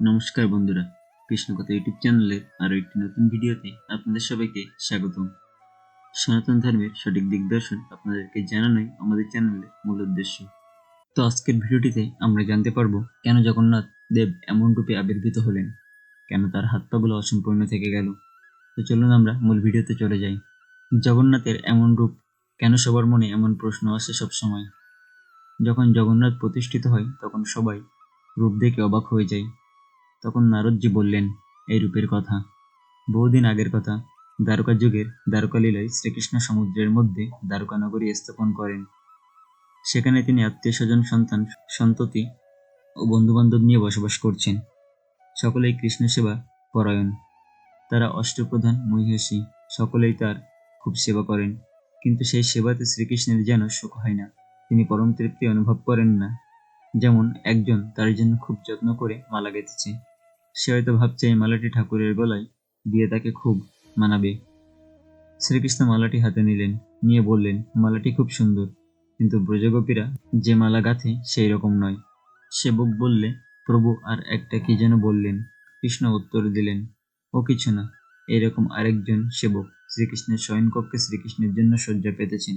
নমস্কার বন্ধুরা, কৃষ্ণকথা ইউটিউব চ্যানেলের আরও একটি নতুন ভিডিওতে আপনাদের সবাইকে স্বাগতম। সনাতন ধর্মের সঠিক দিগদর্শন আপনাদেরকে জানানোই আমাদের চ্যানেলের মূল উদ্দেশ্য। তো আজকের ভিডিওটিতে আমরা জানতে পারব, কেন জগন্নাথ দেব এমন রূপে আবির্ভূত হলেন? কেন তার হাত পাগুলো অসম্পূর্ণ থেকে গেল? তো চলুন আমরা মূল ভিডিওতে চলে যাই। জগন্নাথের এমন রূপ কেন সবার মনে এমন প্রশ্ন আসে সবসময়? যখন জগন্নাথ প্রতিষ্ঠিত হয়, তখন সবাই রূপ দেখে অবাক হয়ে যায়। তখন নারদজি বললেন, এই রূপের কথা। বহুদিন আগের কথা। দ্বারকা যুগের দ্বারকা লীলায় শ্রীকৃষ্ণ সমুদ্রের মধ্যে দ্বারকা নগরী স্থাপন করেন। সেখানে তিনি আত্মীয় স্বজন, সন্তান, সন্ততি ও বন্ধুবান্ধব নিয়ে বসবাস করছেন। সকলেই কৃষ্ণ সেবা পরায়ণ। তারা অষ্টপ্রধান, মহিষী, সকলেই তার খুব সেবা করেন। কিন্তু সেই সেবাতে শ্রীকৃষ্ণের যেন সুখ হয় না। তিনি পরম তৃপ্তি অনুভব করেন না। যেমন একজন তার জন্য খুব যত্ন করে মালা গেঁথেছে। সে হয়তো ভাবছে এই মালাটি ঠাকুরের গলায় দিয়ে তাকে খুব মানাবে। শ্রীকৃষ্ণ মালাটি হাতে নিলেন, নিয়ে বললেন, মালাটি খুব সুন্দর, কিন্তু ব্রজগোপীরা যে মালা গাঁথে সেই রকম নয়। সেবক বললে, প্রভু, আর একটা কি যেন বললেন? কৃষ্ণ উত্তর দিলেন, ও কিছু না, এরকম আরেকজন সেবক শ্রীকৃষ্ণের শয়নকক্ষে শ্রীকৃষ্ণের জন্য শয্যা পেতেছেন।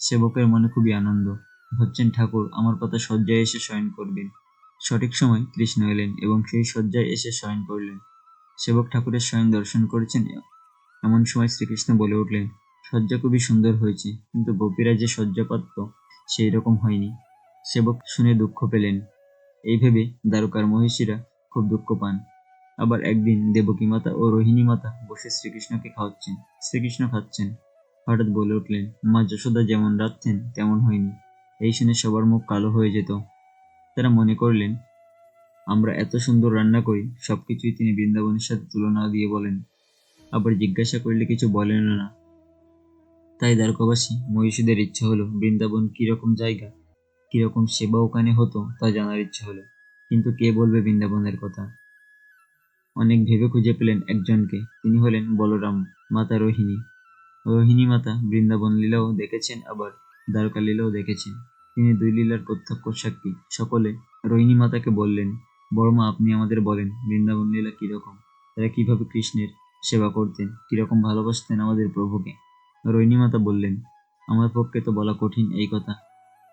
সেবকের মনে খুবই আনন্দ, ভাবছেন ঠাকুর, আমার কথা শয্যায় এসে শয়ন করবেন। সঠিক সময় কৃষ্ণ এলেন এবং সেই শয্যায় এসে শয়ন করলেন। সেবক ঠাকুরের শয়ন দর্শন করেছেন, এমন সময় শ্রীকৃষ্ণ বলে উঠলেন, শয্যা খুবই সুন্দর হয়েছে, কিন্তু গোপীরা যে শয্যা পাত্র সেই রকম হয়নি। সেবক শুনে দুঃখ পেলেন। এই ভেবে দ্বারকার মহিষীরা খুব দুঃখ পান। আবার একদিন দেবকী মাতা ও রোহিণী মাতা বসে শ্রীকৃষ্ণকে খাওয়াচ্ছেন। শ্রীকৃষ্ণ খাচ্ছেন। হঠাৎ বলে উঠলেন, মা যশোদা যেমন রাখতেন তেমন হয়নি। এই শুনে সবার মুখ কালো হয়ে যেত। তারা মনে করলেন, আমরা এত সুন্দর রান্না করি, সবকিছুই তিনি বৃন্দাবনের সাথে তুলনা দিয়ে বলেন। আবার জিজ্ঞাসা করলে কিছু বলেন না। তাই দ্বারকাবাসী, মহিষীদের ইচ্ছা হলো, বৃন্দাবন কীরকম জায়গা, কীরকম সেবা ওখানে হতো, তা জানার ইচ্ছা হলো। কিন্তু কে বলবে বৃন্দাবনের কথা? অনেক ভেবে খুঁজে পেলেন একজনকে। তিনি হলেন বলরাম, মাতা রোহিণী। রোহিণী মাতা বৃন্দাবন লীলাও দেখেছেন, আবার দ্বারকা লীলাও দেখেছেন। তিনি দুই লীলার প্রত্যক্ষ সাক্ষী সকলে রোহিণী মাতাকে বললেন বড়মা আপনি আমাদের বলেন, বৃন্দাবন লীলা কীরকম? তারা কীভাবে কৃষ্ণের সেবা করতেন? কীরকম ভালোবাসতেন আমাদের প্রভুকে? রোহিণী মাতা বললেন, আমার পক্ষে তো বলা কঠিন এই কথা।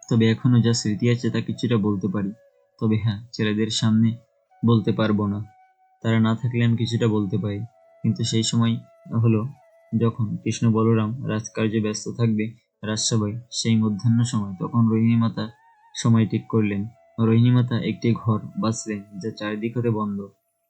তবে এখনও যা স্মৃতি আছে তা কিছুটা বলতে পারি। তবে হ্যাঁ ছেলেদের সামনে বলতে পারব না। তারা না থাকলে আমি কিছুটা বলতে পারি। কিন্তু সেই সময় হলো যখন কৃষ্ণ বলরাম রাজকার্যে ব্যস্ত থাকবে রাজসভায় সেই মধ্যাহ্ন সময় তখন রোহিণী মাতা সময় ঠিক করলেন। রোহিণী মাতা একটি ঘর বাঁচলেন যা চারিদিক হতে বন্ধ।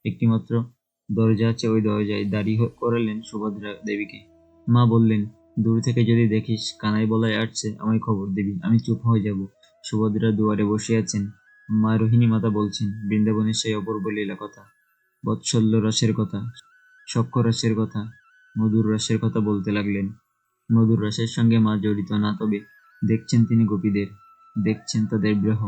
একটিমাত্র দরজা আছে ওই দরজায় দাঁড়িয়ে করালেন সুভদ্রা দেবীকে। মা বললেন, দূর থেকে যদি দেখিস কানাই বলায় আসছে, আমায় খবর দিবি, আমি চুপ হয়ে যাব। সুভদ্রা দুয়ারে বসে আছেন। মা রোহিণী মাতা বলছেন, বৃন্দাবনের সেই অপূর্ব লীলা কথা, বৎসল্য রসের কথা, সক্ষ রসের কথা, মধুর রসের কথা বলতে লাগলেন। মধুর রসের সঙ্গে মা জড়িত না, তবে দেখছেন তিনি গোপীদের, দেখছেন তাদের বিরহ।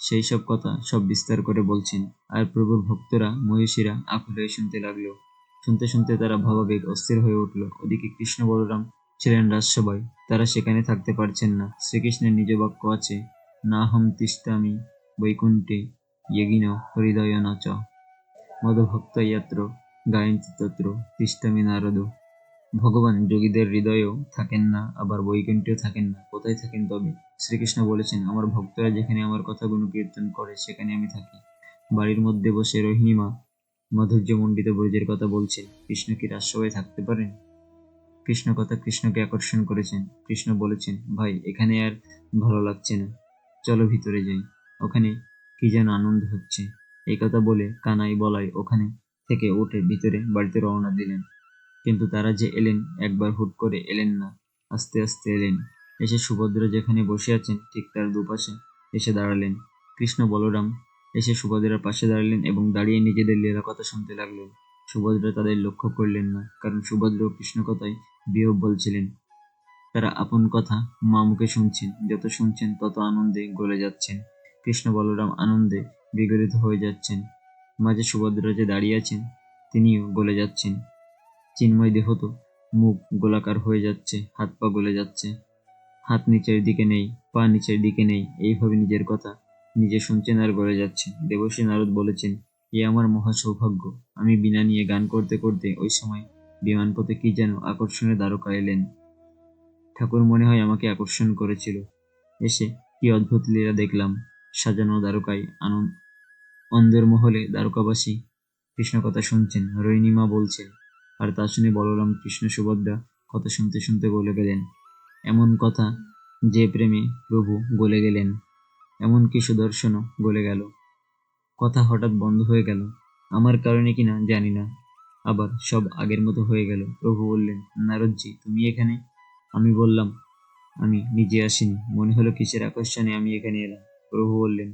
সেই সব কথা সব বিস্তার করে বলছেন, আর প্রভুর ভক্তরা, মহিষীরা আকুল হয়ে শুনতে লাগল। শুনতে শুনতে তারা ভাবাবেগ অস্থির হয়ে উঠল। ওদিকে কৃষ্ণ বলরাম ছিলেন রাজসভায়, তারা সেখানে থাকতে পারছেন না। শ্রীকৃষ্ণের নিজ বাক্য আছে না হম তিষ্টামি বৈকুণ্ঠে ইয়েগিন হৃদয় ন চ মদভক্ত ইয়াত্র, গায়ন্তি তত্র নারদ। ভগবান যোগীদের হৃদয়েও থাকেন না, আবার বৈকুণ্ঠেও থাকেন না। কোথায় থাকেন তবে? শ্রীকৃষ্ণ বলেছেন, আমার ভক্তরা যেখানে আমার কথা গুণকীর্তন করে, সেখানে আমি থাকি। বাড়ির মধ্যে বসে রোহিণী মা মাধুর্যমণ্ডিত ব্রজের কথা বলছেন, কৃষ্ণ কি রাজসভায় থাকতে পারেন? কৃষ্ণ কথা কৃষ্ণকে আকর্ষণ করেছেন। কৃষ্ণ বলেছেন, ভাই, এখানে আর ভালো লাগছে না। চলো ভিতরে যাই। ওখানে কি যেন আনন্দ হচ্ছে। এই কথা বলে কানাই বলাই ওখানে থেকে উঠে ভিতরে বাড়িতে রওনা দিলেন। কিন্তু তারা যে এলেন, একবার হুট করে এলেন না। আস্তে আস্তে এলেন। এসে সুভদ্রা যেখানে বসে আছেন, ঠিক তার দুপাশে এসে দাঁড়ালেন। কৃষ্ণ বলরাম এসে সুভদ্রার পাশে দাঁড়ালেন এবং দাঁড়িয়ে নিজেদের লীলা কথা শুনতে লাগলেন। সুভদ্রা তাদের লক্ষ্য করলেন না, কারণ সুভদ্র কৃষ্ণ কথায় বিয়োগ বলছিলেন। তারা আপন কথা মা মুখে শুনছেন, যত শুনছেন তত আনন্দে গলে যাচ্ছেন। কৃষ্ণ বলরাম আনন্দে বিগলিত হয়ে যাচ্ছেন। মাঝে সুভদ্রা যে দাঁড়িয়ে আছেন, তিনিও গলে যাচ্ছেন। চিন্ময় দেহ তো মুখ গোলাকার হয়ে যাচ্ছে, হাত পা গলে যাচ্ছে। হাত নিচের দিকে নেই, পা নিচের দিকে নেই, এইভাবে নিজের কথা নিজে শুনছেন আর গলে যাচ্ছেন দেবশ্রী নারদ বলেছেন, এ আমার মহা সৌভাগ্য। আমি বিনা নিয়ে গান করতে করতে ওই সময় বিমানপথে কি যেন আকর্ষণের দ্বারকা এলেন। ঠাকুর মনে হয় আমাকে আকর্ষণ করেছিল। এসে কি অদ্ভুত লীলা দেখলাম। সাজানো দ্বারকায় আনন্দ অন্দর মহলে দ্বারকাবাসী কৃষ্ণ কথা শুনছেন। রোহিণীমা বলছেন আর তা শুনে বলরাম কৃষ্ণ সুভদ্রা কথা শুনতে শুনতে বলে গেলেন, এমন কথা যে প্রেমে প্রভু গলে গেলেন, এমন কি সুদর্শনও গলে গেল। কথা হঠাৎ বন্ধ হয়ে গেল। আমার কারণে কিনা জানি না। আবার সব আগের মতো হয়ে গেল। প্রভু বললেন, নারদজি, তুমি এখানে? আমি বললাম, আমি নিজে আসিনি। মনে হলো কিসের আকর্ষণে আমি এখানে এলাম। প্রভু বললেন,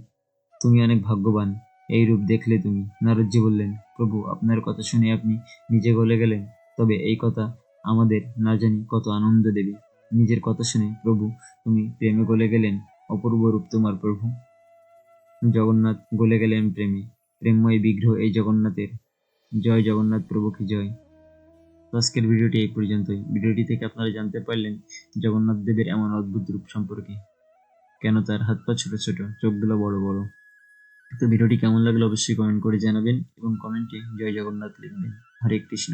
তুমি অনেক ভাগ্যবান। এই রূপ দেখলে তুমি। নারদজি বললেন প্রভু, আপনার কথা শুনে আপনি নিজে গলে গেলেন। তবে এই কথা আমাদের না জানি কত আনন্দ দেবে। নিজের কথা শুনে, প্রভু, তুমি প্রেমে গলে গেলেন, অপূর্ব রূপ তোমার প্রভু। জগন্নাথ গলে গেলেন প্রেমে। প্রেমময় বিগ্রহ এই জগন্নাথের। জয় জগন্নাথ প্রভু কি জয়। তো আজকের ভিডিওটি এই পর্যন্তই। ভিডিওটি থেকে আপনারা জানতে পারলেন জগন্নাথ দেবের এমন অদ্ভুত রূপ সম্পর্কে। কেন তার হাত পা ছোট ছোট, চোখগুলো বড় বড়। তো ভিডিওটি কেমন লাগল অবশ্যই কমেন্ট করে জানাবেন এবং কমেন্টে জয় জগন্নাথ লিখবেন। হরে কৃষ্ণ।